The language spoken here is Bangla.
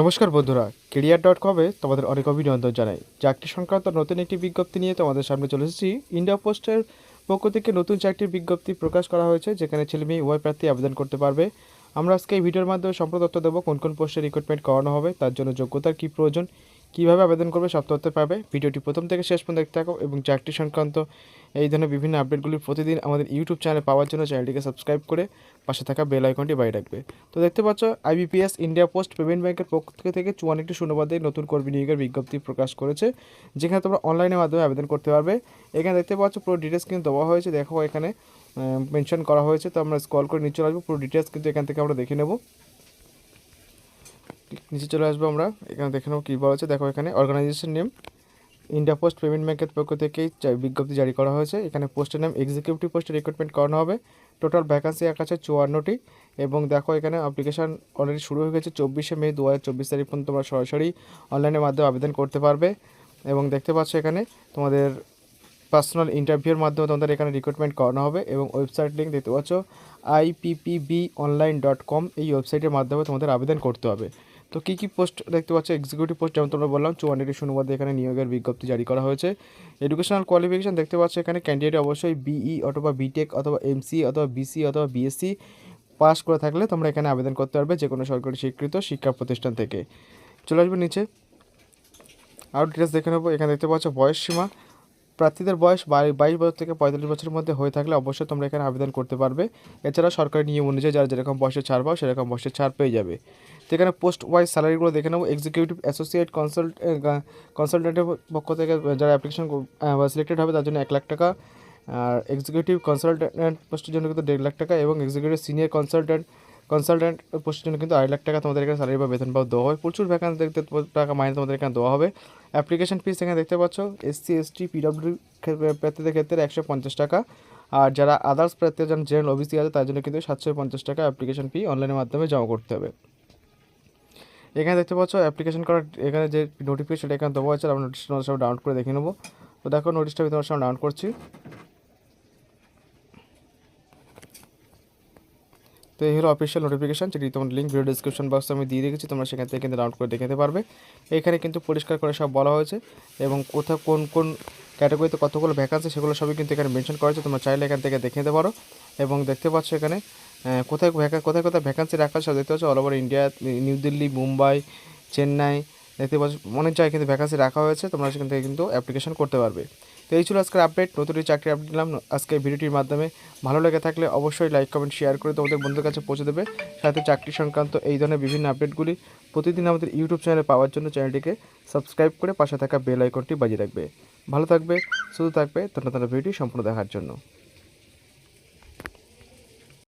নমস্কার বন্ধুরা, কেরিয়ার ডট কমে তোমাদের অনেক অভিনন্দন জানাই। চাকরি সংক্রান্ত নতুন একটি বিজ্ঞপ্তি নিয়ে তোমাদের সামনে চলে এসেছি। ইন্ডিয়া পোস্টের পক্ষ থেকে নতুন চাকরির বিজ্ঞপ্তি প্রকাশ করা হয়েছে, যেখানে ছেলে মেয়ে উভয় প্রার্থী আবেদন করতে পারবে। আমরা আজকে এই ভিডিওর মাধ্যমে সম্প্রদত্ত দেবো, কোন কোন পোস্টে রিক্রুটমেন্ট করানো হবে, তার জন্য যোগ্যতার কী প্রয়োজন কীভাবে আবেদন করবে, সব তথ্য পাবে। ভিডিওটি প্রথম থেকে শেষ পর্যন্ত দেখতে থাকো এবং চাকরি সংক্রান্ত এই ধরনের বিভিন্ন আপডেটগুলি প্রতিদিন আমাদের ইউটিউব চ্যানেলে পাওয়ার জন্য চ্যানেলটিকে সাবস্ক্রাইব করে পাশে থাকা বেল আইকনটি বাইরে রাখবে। তো দেখতে পাচ্ছ আইবিপিএস ইন্ডিয়া পোস্ট পেমেন্ট ব্যাংকের পক্ষ থেকে চুয়ান্নটি শূন্যবাদে নতুন কর্মী নিয়োগের বিজ্ঞপ্তি প্রকাশ করেছে, যেখানে তোমরা অনলাইনের মাধ্যমে আবেদন করতে পারবে। এখানে দেখতে পাচ্ছ, পুরো ডিটেলস কিন্তু দেওয়া হয়েছে। দেখো এখানে মেনশন করা হয়েছে। তো আমরা স্কল করে নিচে আসব, পুরো ডিটেলস কিন্তু এখান থেকে আমরা দেখে নেব। নিচে চলে আসব আমরা। এখানে দেখে নেব কী বলা দেখো এখানে organisation name India post payment ব্যাংকের পক্ষ থেকেই বিজ্ঞপ্তি জারি করা হয়েছে। এখানে পোস্টের নাম এক্সিকিউটিভ পোস্টে রিক্রুটমেন্ট করানো হবে। টোটাল ভ্যাকান্সি এক আছে চুয়ান্নটি। এবং দেখো এখানে অ্যাপ্লিকেশন অলরেডি শুরু হয়ে গেছে চব্বিশে মে দু হাজার চব্বিশ তারিখ পর্যন্ত তোমরা সরাসরি অনলাইনের মাধ্যমে আবেদন করতে পারবে। এবং দেখতে পাচ্ছ এখানে তোমাদের পার্সোনাল ইন্টারভিউর মাধ্যমে তোমাদের এখানে রিক্রুটমেন্ট করানো হবে। এবং ওয়েবসাইট লিঙ্ক দেখতে পাচ্ছ আইপিপিবি অনলাইন ডট কম এই ওয়েবসাইটের মাধ্যমে তোমাদের আবেদন করতে হবে। তো কী কী পোস্ট দেখতে পাচ্ছ? এক্সিকিউটিভ পোস্ট যেমন তোমরা বললাম চুয়ান্নটি শূন্যবাদে এখানে নিয়োগের বিজ্ঞপ্তি জারি করা হয়েছে। এডুকেশনাল কোয়ালিফিকেশন দেখতে পাচ্ছ, এখানে ক্যান্ডিডেট অবশ্যই বিই অথবা বিটেক অথবা এমসি অথবা বিসি অথবা বিএসসি পাস করে থাকলে তোমরা এখানে আবেদন করতে পারবে যে কোনো সরকারি স্বীকৃত শিক্ষা প্রতিষ্ঠান থেকে। চলে আসবে নিচে। আরও ডিটেলস দেখে নেব। এখানে দেখতে পাচ্ছ, বয়স সীমা। প্রার্থীদের বয়স বাই- বাইশ বছর থেকে পঁয়তাল্লিশ বছরের মধ্যে হয়ে থাকলে অবশ্যই তোমরা এখানে আবেদন করতে পারবে। এছাড়া সরকারি নিয়ম অনুযায়ী যারা যেরকম বয়সের ছাড় পাও, সেরকম বয়সের ছাড় পেয়ে যাবে। তো এখানে পোস্ট ওয়াইজ স্যালারিগুলো দেখে নেব। এক্সিকিউটিভ অ্যাসোসিয়েট কনসাল্ট কনসালটেন্টের পক্ষ থেকে যারা অ্যাপ্লিকেশন সিলেক্টেড হবে তার জন্য এক লাখ টাকা। আর এক্সিকিউটিভ কনসালটেন্ট পোস্টের জন্য কিন্তু দেড় লাখ টাকা এবং এক্সিকিউটিভ সিনিয়র কনসালটেন্ট কনসালটেন্ট পোস্টের জন্য কিন্তু আড়াই লাখ টাকা তোমাদের এখানে স্যালারি বা বেতন পাও দেওয়া হবে প্রচুর ভ্যাকান্সি দেখতে টাকা মাইনে তোমাদের এখানে দেওয়া হবে। অ্যাপ্লিকেশন ফিস এখানে দেখতে পাচ্ছ এসসি এসটি পিডব্লিউ প্রার্থীদের ক্ষেত্রে একশো পঞ্চাশ টাকা। আর যারা আদার্স প্রার্থী যারা জেনারেল ওবিসি আছে, তার জন্য কিন্তু সাতশো পঞ্চাশ টাকা অ্যাপ্লিকেশন ফি অনলাইনের মাধ্যমে জমা করতে হবে। এখানে দেখতে পাচ্ছ অ্যাপ্লিকেশন করার এখানে যে নোটিফিকেশন এখানে দেওয়া আছে, আমরা নোটিশটা তোমাদের সব ডাউনলোড করে দেখে নেব। তো দেখো নোটিশটা আমি তোমার সঙ্গে ডাউনলোড করছি। তো এই হলো অফিসিয়াল নোটিফিকেশন যেটি তোমার লিঙ্ক ভিডিও ডিসক্রিপশন বক্সে আমি দিয়ে রেখেছি, তোমরা সেখান থেকে কিন্তু ডাউনলোড করে দেখে নিতে পারবে। এখানে কিন্তু পরিষ্কার করে সব বলা হয়েছে, এবং কোথাও কোন কোন ক্যাটাগরিতে কতগুলো ভ্যাকান্সি সেগুলো সবই কিন্তু এখানে মেনশন করা হয়েছে, তোমরা চাইলে এখান থেকে দেখে নিতে পারো। এবং দেখতে পাচ্ছ এখানে কোথায় ভ্যাকা, কোথায় কোথায় ভ্যাকান্সি রাখা সব দেখতে পাচ্ছ all over India New Delhi Mumbai Chennai দেখতে পাচ্ছ, অনেক জায়গায় কিন্তু ভ্যাকান্সি রাখা হয়েছে, তোমরা সেখান থেকে কিন্তু অ্যাপ্লিকেশন করতে পারবে। তো এই ছিল আজকের আপডেট নতুন চাকরি আপডেট দিলাম আজকে ভিডিওটির মাধ্যমে ভালো লেগে থাকলে অবশ্যই লাইক কমেন্ট শেয়ার করে তোমাদের বন্ধুদের কাছে পৌঁছে দেবে। সাথে চাকরি সংক্রান্ত এই ধরনের বিভিন্ন আপডেটগুলি প্রতিদিন আমাদের ইউটিউব চ্যানেলে পাওয়ার জন্য চ্যানেলটিকে সাবস্ক্রাইব করে পাশে থাকা বেল আইকনটি বাজিয়ে রাখবে। ভালো থাকবে শুধু থাকবে নতুন নতুন ভিডিও সম্পূর্ণ দেখার জন্য।